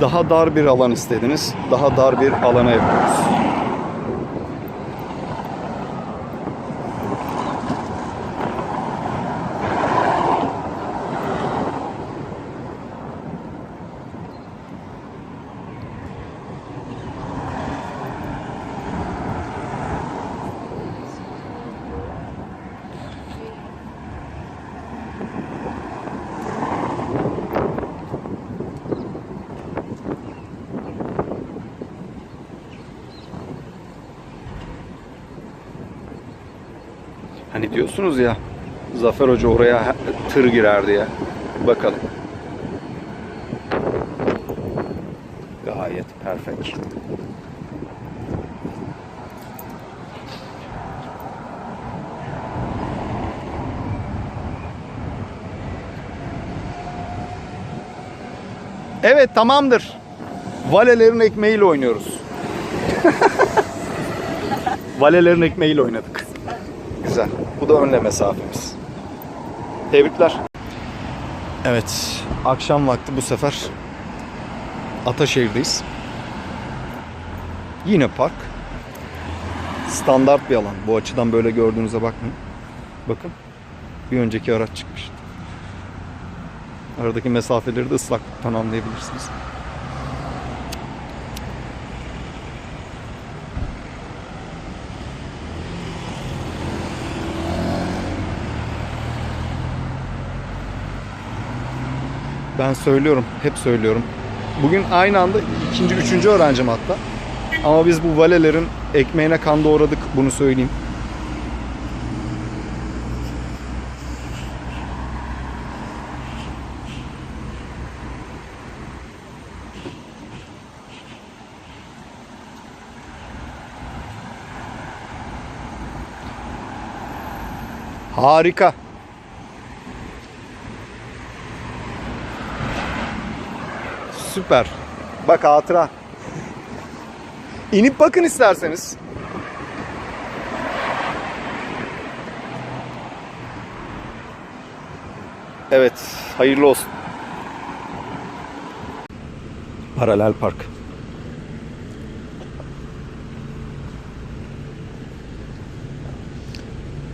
Daha dar bir alan istediniz. Daha dar bir alana yapıyoruz. Hani diyorsunuz ya Zafer Hoca oraya tır girer diye. Bakalım. Gayet perfect. Evet tamamdır. Valelerin ekmeğiyle oynuyoruz. Valelerin ekmeğiyle oynadık. Güzel. Bu da önle mesafemiz. Tebrikler. Evet. Akşam vakti bu sefer Ataşehir'deyiz. Yine park. Standart bir alan. Bu açıdan böyle gördüğünüze bakmayın. Bakın. Bir önceki araç çıkmış. Aradaki mesafeleri de ıslaklıktan anlayabilirsiniz. Ben söylüyorum, hep söylüyorum. Bugün aynı anda ikinci, üçüncü öğrencim hatta. Ama biz bu valelerin ekmeğine kan doğradık, bunu söyleyeyim. Harika. Süper. Bak hatıra. İnip bakın isterseniz. Evet, hayırlı olsun. Paralel park.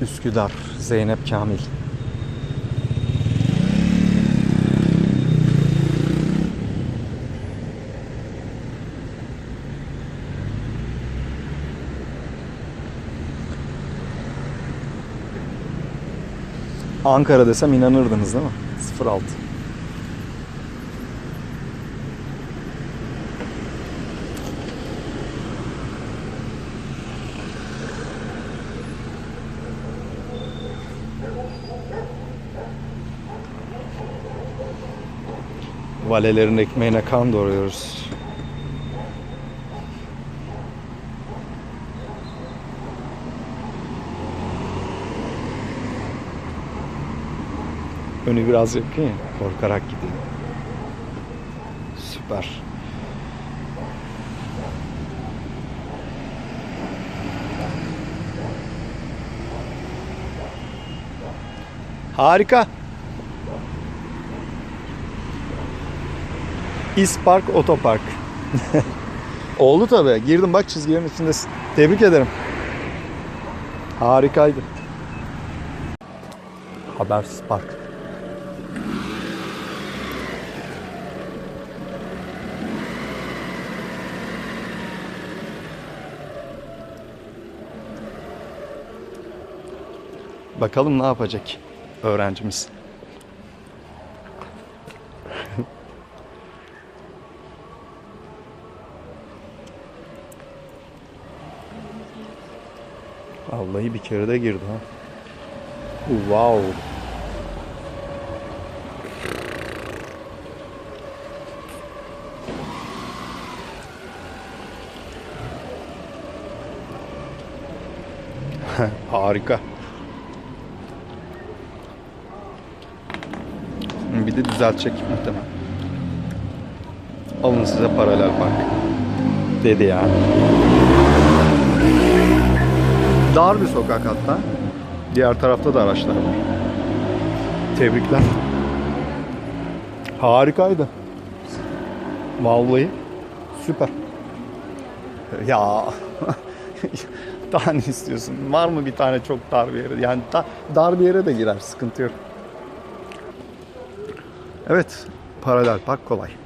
Üsküdar, Zeynep Kamil. Ankara desem inanırdınız değil mi? 06. Valelerin ekmeğine kan doğruyoruz. Önü biraz yakın ya. Korkarak gidiyor. Süper. Harika. İspark Otopark. Oldu tabi. Girdim bak çizgilerin içindesin. Tebrik ederim. Harikaydı. Habersiz Park. Bakalım ne yapacak öğrencimiz. Vallahi bir kere de girdi ha. Wow. Harika. Bir de düzeltecek muhtemelen. Alın size paralel park. Dedi yani. Dar bir sokak hatta. Diğer tarafta da araçlar var. Tebrikler. Harikaydı. Vallahi süper. Ya daha ne istiyorsun? Var mı bir tane çok dar bir yere? Yani da, dar bir yere de girer sıkıntı yok. Evet paralel park kolay.